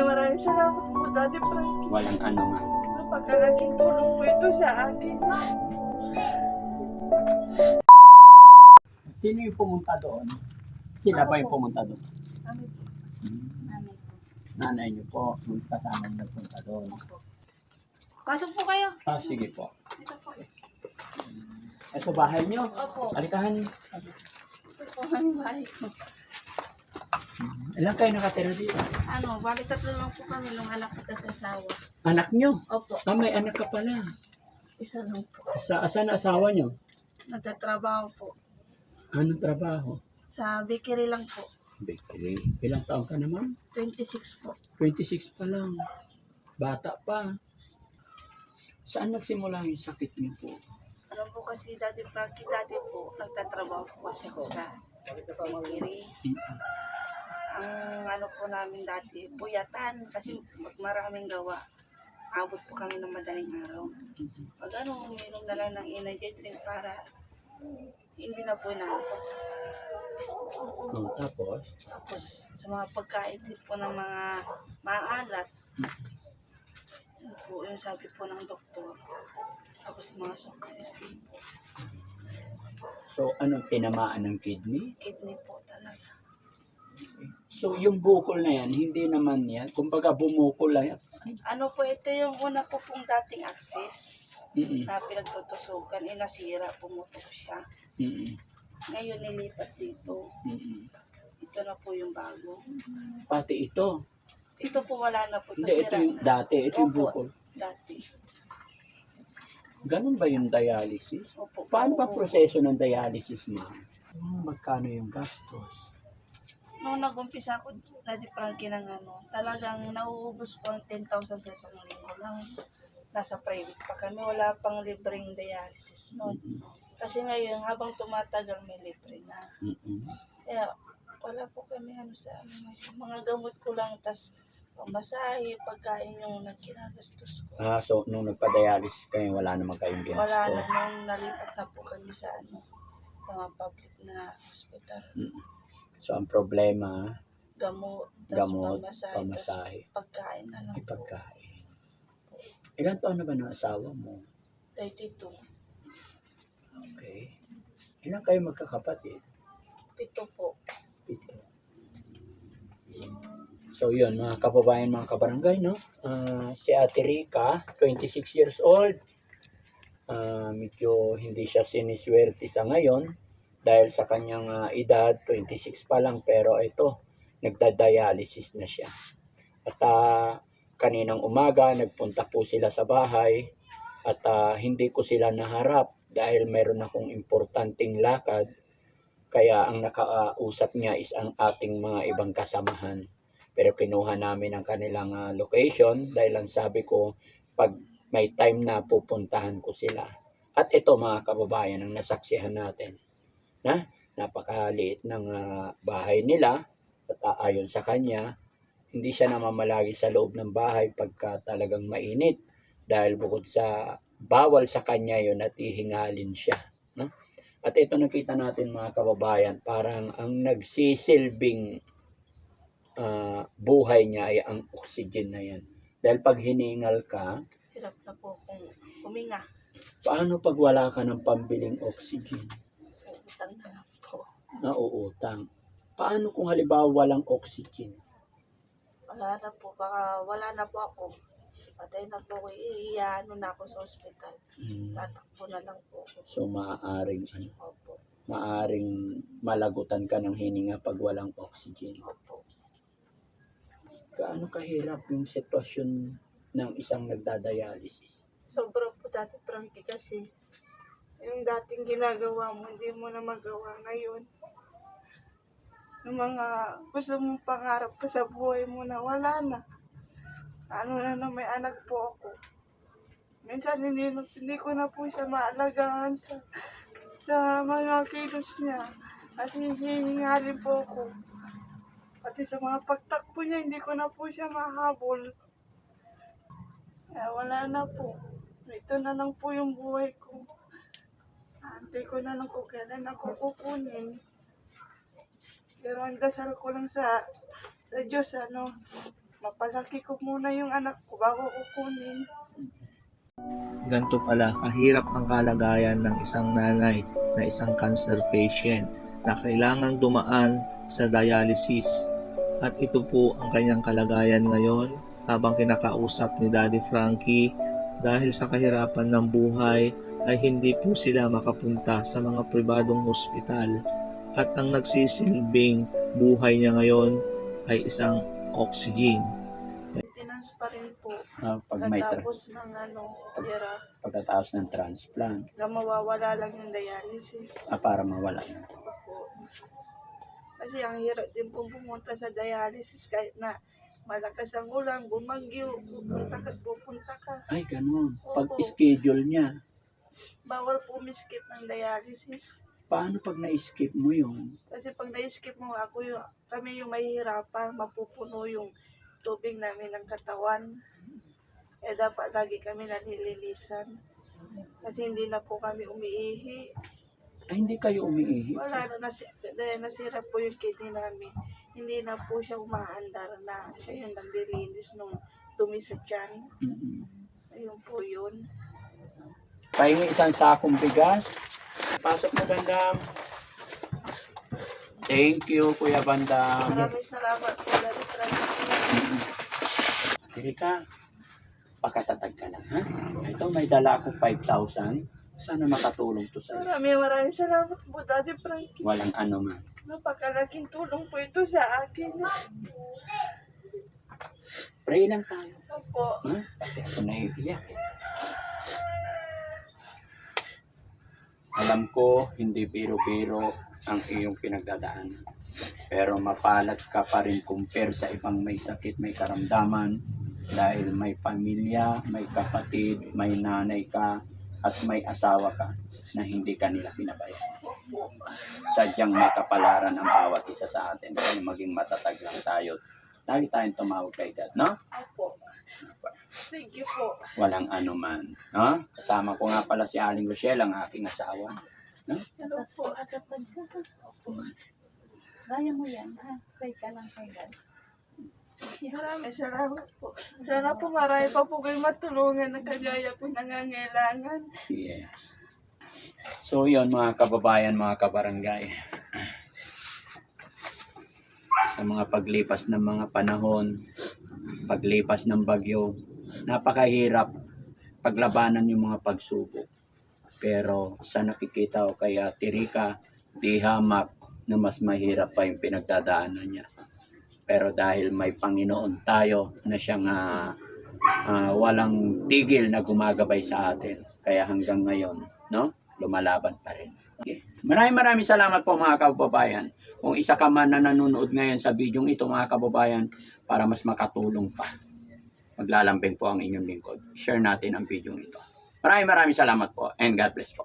Maraming maraming salamat po, Daddy Frankie. Walang ano man. Napakalaking tulong po ito sa akin. Sino yung pumunta doon? Sila ba yung pumunta doon? Kami po. Nanay po. Nanay niyo po, yung kasama niyo nagpunta doon. Pasok po kayo. Ah, sige po. Ito po. Ito bahay niyo. Opo. Alikahan niyo. Ito po ang bahay ko. Ilan kayo nakatira dito? Ano, bali tatlo lang po kami nung anak ko sa asawa. Anak niyo? Opo. Ah, may anak ka pala. Isa lang po. Sa, asan na asawa niyo? Nagtatrabaho po. Anong trabaho? Sa bakery lang po. Bakery. Ilang taon ka naman? 26 po. 26 pa lang. Bata pa. Saan nagsimula yung sakit niyo po? Ano po kasi Daddy Frankie, dati po, nagtatrabaho po kasi ako sa bakery. Ang ano po namin dati, puyatan kasi maraming gawa, abot po kami ng madaling araw. Pag ano, uminom na lang ng energy drink para hindi na po naantok. Oh, tapos? Tapos sa mga pagkain din po ng mga maalat, yun po yung sabi po ng doktor. Tapos mga sukres din po. So, anong tinamaan ng kidney? Kidney po talaga. So, yung bukol na yan, hindi naman yan. Kumbaga, bumukol lang yan. Ano po, ito yung una ko pong dating access Mm-mm. na pinagtutusukan, eh nasira, pumutok siya. Mm-mm. Ngayon nilipat dito. Mm-mm. Ito na po yung bago. Pati ito. Ito po wala na po. Hindi, ito Nasira yung na. dati. Ito yung Opo, bukol. Dati. Ganun ba yung dialysis? Opo. Paano ba Opo. proseso ng dialysis, ma'am? Hmm, Magkano yung gastos? Nung nag-umpisa ako, Daddy Frankie ng ano, talagang nauubos ko ang 10,000 sa isang linggo lang. Nasa private pa kami, wala pang libreng dialysis noon. Kasi ngayon, habang tumatagal, may libre na. Kaya, wala po kami ano sa ano, mga gamot ko lang, tas pamasahe, pagkain yung nagkinagastos ko. Ah, so, nung nagpa-dialysis kayo, wala naman kayong ginastos. Wala na, nung nalipat na po kami sa ano, mga public na hospital. Mm. So, ang problema, Gamot, gamot, pamasahe, pamasahe, pagkain na lang po. ipagkain. Ilan taon na ba ng asawa mo? 32. Okay. Ilan kayo magkakapatid? Pito po. Pito. So yun, mga kababayan, mga kabarangay, no? Ah, si Ate Rica, 26 years old. Ah, medyo hindi siya siniswerte sa ngayon dahil sa kanyang ah, edad, 26 pa lang, pero ito, nagda-dialysis na siya. At ah, kaninang umaga, nagpunta po sila sa bahay at ah, hindi ko sila naharap dahil meron akong importanteng lakad kaya ang nakausap niya is ang ating mga ibang kasamahan. Pero kinuha namin ang kanilang ah, location dahil ang sabi ko, pag may time na pupuntahan ko sila. At ito mga kababayan ang nasaksihan natin. Na napakaliit ng ah, bahay nila at aayon sa kanya, hindi siya namamalagi sa loob ng bahay pagka talagang mainit dahil bukod sa bawal sa kanya yon at ihingalin siya. No? At ito nakita natin mga kababayan, parang ang nagsisilbing ah, buhay niya ay ang oxygen na yan. Dahil pag hiningal ka, Hirap na po kung huminga. paano pag wala ka ng pambiling oxygen? Utang na lang po. Nauutang. Paano kung halimbawa walang oxygen? Wala na po. Baka wala na po ako. Patay na po ako. Iiyano na ako sa ospital. Hmm. Tatakbo na lang po ako. So maaaring ano, Opo. maaring malagutan ka ng hininga pag walang oxygen. Opo. Gaano kahirap yung sitwasyon ng isang nagdadialysis? Sobra po dati Frankie kasi yung dating ginagawa mo, hindi mo na magawa ngayon. Yung mga gusto mong pangarap ka sa buhay mo na wala na. Ano na na may anak po ako. Minsan hindi, hindi ko na po siya maalagaan sa, sa mga kilos niya. Kasi hihingalin po ako. Pati sa mga pagtakbo niya, hindi ko na po siya mahabol. Kaya wala na po. Ito na lang po yung buhay ko. Antay ko na lang kung kailan ako kukunin. Pero ang dasal ko lang sa, sa Diyos, ano, mapalaki ko muna yung anak ko bago ko kunin. Ganito pala kahirap ang kalagayan ng isang nanay na isang cancer patient na kailangang dumaan sa dialysis. At ito po ang kanyang kalagayan ngayon habang kinakausap ni Daddy Frankie dahil sa kahirapan ng buhay ay hindi po sila makapunta sa mga pribadong hospital at ang nagsisilbing buhay niya ngayon ay isang oxygen. Maintenance pa rin po. Ah, pag may tra- Katapos ng ano, pera, pagkatapos ng transplant, na mawawala lang yung dialysis. ah, para mawala na. Opo. Kasi ang hirap din po pumunta sa dialysis kahit na malakas ang ulan, bumagyo, pupunta ka, pupunta ka. Ay, ganun. Pag Opo. schedule niya, Bawal po miskip ng dialysis. paano pag na-skip mo yun? Kasi pag na-skip mo, ako yung, kami yung mahihirapan, mapupuno yung tubig namin ng katawan. Eh dapat lagi kami nalilinisan. Kasi hindi na po kami umiihi. Ay, hindi kayo umiihi. Wala na, nasi, dahil nasira po yung kidney namin. Hindi na po siya umaandar na. Siya yung naglilinis nung dumi sa tiyan. Mm-mm. Ayun po yun. Pahingi isang sakong bigas. Pasok mo, Bandam. Thank you, Kuya Bandam. Maraming salamat po, Daddy Francis. Erika, pakatatag ka lang, ha? Ito, may dala ako 5,000. Sana makatulong to sa'yo. Maraming maraming salamat po, Daddy Frankie. Walang ano man. Napakalaking tulong po ito sa akin. Pray lang tayo. Opo. Ha? Kasi ako naiiyak. Alam ko, hindi biro-biro ang iyong pinagdadaanan. Pero mapalad ka pa rin compare sa ibang may sakit, may karamdaman. Dahil may pamilya, may kapatid, may nanay ka, at may asawa ka na hindi ka nila pinabayaan. Sadyang makapalaran ang bawat isa sa atin. Kaya maging matatag lang tayo. Lagi tayong tumawag kay God, no? Opo. Thank you po. walang anuman. No? Kasama ko nga pala si Aling Rochelle, ang aking asawa. Hello po. Makakatag ka. Kaya mo yan, ha? Pray ka lang kay God. Maraming salamat po. Sana po marami pa po kayong matulungan na kagaya ko nangangailangan. Yes. So yon mga kababayan, mga kabarangay. Sa mga paglipas ng mga panahon, paglipas ng bagyo, napakahirap paglabanan yung mga pagsubok. Pero sa nakikita ko kay Ate Rica, di hamak na mas mahirap pa yung pinagdadaanan niya. Pero dahil may Panginoon tayo na siyang ah, ah, walang tigil na gumagabay sa atin. Kaya hanggang ngayon, no? Lumalaban pa rin. Okay. Maraming maraming salamat po mga kababayan. Kung isa ka man na nanonood ngayon sa video ito mga kababayan, para mas makatulong pa. Maglalambing po ang inyong lingkod. Share natin ang video ito. Maraming maraming salamat po and God bless po.